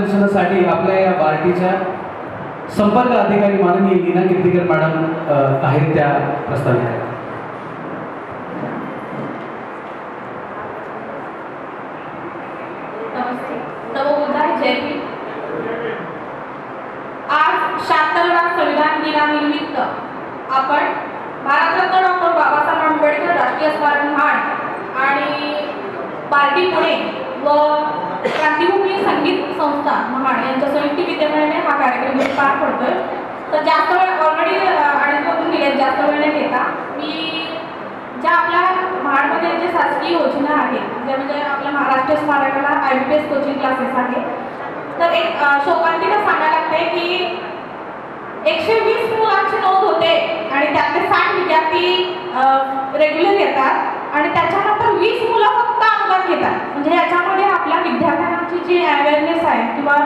मार्गदर्शनासाठी आपल्या या बार्टीच्या संपर्क अधिकारी माननीय लीना कीर्तिकर मॅडम आहेत त्या प्रस्तावित आहेत आज शहात्तरवा संविधान दिनानिमित्त आपण भारतरत्न डॉक्टर बाबासाहेब आंबेडकर राष्ट्रीय स्मारक महाड आणि पार्टी पुणे व क्रांतिभूमी संगीत संस्था महाड यांच्या संयुक्त विद्यमाने हा कार्यक्रम पार पडतोय. तर जास्त वेळ ऑलरेडी अडीच वाजून गेले जास्त वेळ नाही घेता मी ज्या आपल्या महाडमध्ये जे शासकीय योजना आहेत ज्या म्हणजे आपल्या महाराष्ट्र स्मारकाला I B P S coaching classes आहे तर एक अ, शोकांतिका सांगायला लागते की एकशे वीस मुलांची नोंद होते आणि त्यातले साठ विद्यार्थी रेग्युलर येतात आणि त्याच्यानंतर वीस मुलं फक्त अंगात घेतात. म्हणजे याच्यामध्ये विद्यार्थ्यांची जी अवेअरनेस आहे किंवा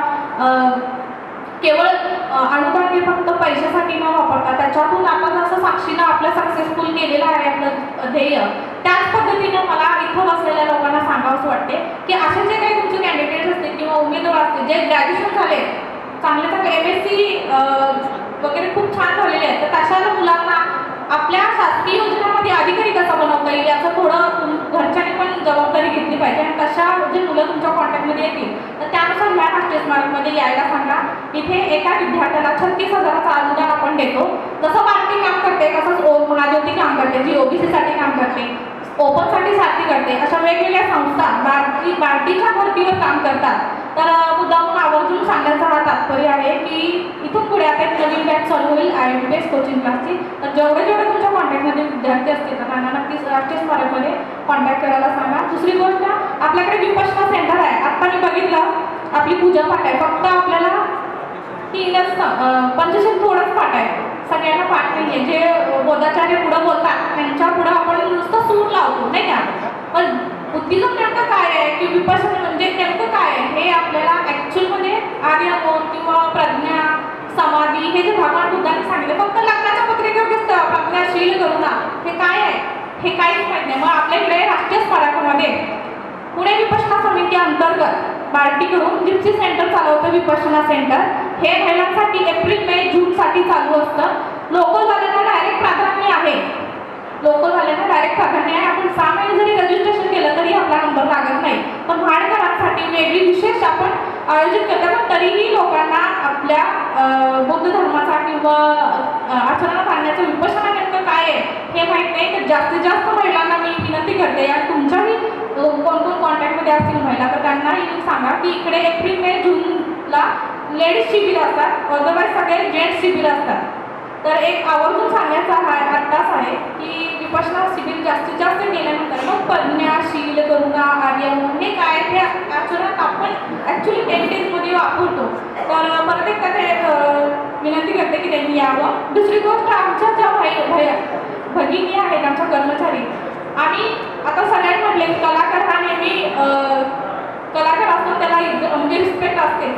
केवळ अनुदान हे फक्त पैशासाठी न वापरता त्याच्यातून आपण जसं साक्षीनं आपलं सक्सेसफुल केलेलं आहे आपलं ध्येय त्याच पद्धतीनं मला इथं बसलेल्या लोकांना सांगावंसं वाटते की असे जे काही तुमचे कॅन्डिडेट असतील किंवा उमेदवार असतील जे ग्रॅज्युएशन झाले चांगले चांगले एम एस सी वगैरे खूप छान झालेले आहेत तर तशा मुलांना आपल्या शासकीय योजनामध्ये येतील. तर त्यानुसार ह्या राष्ट्रीय स्मारकमध्ये यायला सांगा. इथे एका विद्यार्थ्याला छत्तीस हजाराचा अनुदान आपण देतो. जसं बार्टी काम करते तसंच ओ महाज्योती काम करते जी ओबीसीसाठी काम करते ओपनसाठी साथी करते. अशा वेगवेगळ्या संस्था बार्टी बार्टीच्या भरतीवर काम करतात. तर मुद्दाहून आवर्जून सांगायचा हा तात्पर्य आहे की इथून पुढे आता एक नवीन बॅच चालू होईल I M P S coaching क्लासची तर जेवढे जेवढे तुमच्या विद्यार्थी असतील तर त्यांना नक्कीच राष्ट्रीय स्मारकमध्ये कॉन्टॅक्ट करायला सांगा. दुसरी गोष्ट आपल्याकडे विपश्यना सेंटर आहे. आत्ता मी बघितलं आपली पूजा पाठ आहे. फक्त आपल्याला तीनच पंचशील थोडंच पाठ आहे. सगळ्यांना पाठ नाही आहे जे बोधाचार्य पुढं बोलतात त्यांच्या पुढं आपण नुसतं सूर लावतो नाही का? पण बुद्धिजम नेमकं काय आहे? की विपश्यना म्हणजे नेमकं काय आहे? हे आपल्याला ॲक्च्युअलमध्ये आर्यमोन किंवा प्रज्ञा समाधी हे जे भगवान बुद्धांनी सांगितले फक्त लग्नाच्या प्रज्ञाशील करुणा हे काय आहे? हे काहीच माहीत नाही. मग आपल्याकडे राष्ट्रीय स्मारकामध्ये पुणे विपश्यना समिती अंतर्गत बार्टीकडून जिप्सी सेंटर चालवतं विपश्यना सेंटर. हे महिलांसाठी एप्रिल मे जूनसाठी चालू असतं. लोकल वाल्यांना डायरेक्ट प्राधान्य आहे. लोकल वाल्यांना डायरेक्ट प्राधान्य आहे. आपण सहा महिने जरी रजिस्ट्रेशन केलं तरी आपला नंबर लागत नाही. पण भाडकरांसाठी वेगळी विशेष आपण आयोजित करतात पण तरीही लोकांना आपल्या बौद्ध धर्माचा किंवा आचरणात आणण्याचं विपश्यना आहे. हे माहीत नाही तर जास्तीत जास्त महिलांना मी विनंती करते या तुमच्याही कोण कोण कॉन्टॅक्टमध्ये असतील महिला तर त्यांनाही मी सांगा की इकडे एप्रिल मे जूनला लेडीज शिबिर असतात. अदरवाईज सगळे जेंट्स शिबिर असतात. तर एक आवर्जून सांगायचा हा आत्ताच आहे की विपशना शिबिर जास्तीत जास्त गेल्यानंतर मग प्रज्ञा शील करुणा आर्यमन हे काय हे आचरणात आपण ॲक्च्युली टेन डेजमध्ये वापरतो. तर परत ते विनंती करते की त्यांनी यावं. दुसरी गोष्ट आमच्या ज्या भाई भय भगिनी आहेत आमच्या कर्मचारी. आम्ही आता सगळ्यांनी म्हटले की कलाकार हा नेहमी कलाकार असतो त्याला म्हणजे रिस्पेक्ट असते.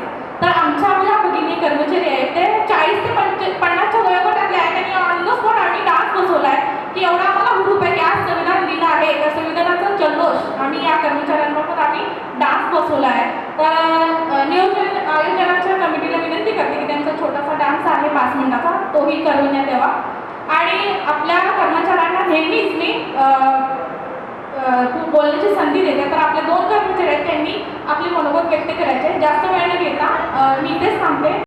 तर आमच्या ज्या भगिनी कर्मचारी आहेत ते चाळीस ते पंच पन्नासच्या वयोगटातले आहेत त्यांनी ऑन द स्पॉट आम्ही डान्स बसवला आहे की एवढा आम्हाला हुरूप आहे की आज संविधान दिन आहे त्या संविधानाचा जल्लोष आम्ही या कर्मचाऱ्यांमार्फत आम्ही डान्स बसवला आहे तर अं, नियोजन आयोजनाच्या कमिटीला विनंती करते की त्यांचा छोटासा डान्स नका तोही करवण्यात यावा. आणि आपल्या कर्मचाऱ्यांना नेहमीच मी तू बोलण्याची संधी देते. तर आपल्या दोन कर्मचारी आहेत त्यांनी आपले मनोगत व्यक्त करायचे जास्त वेळ न घेता मी इथेच थांबते.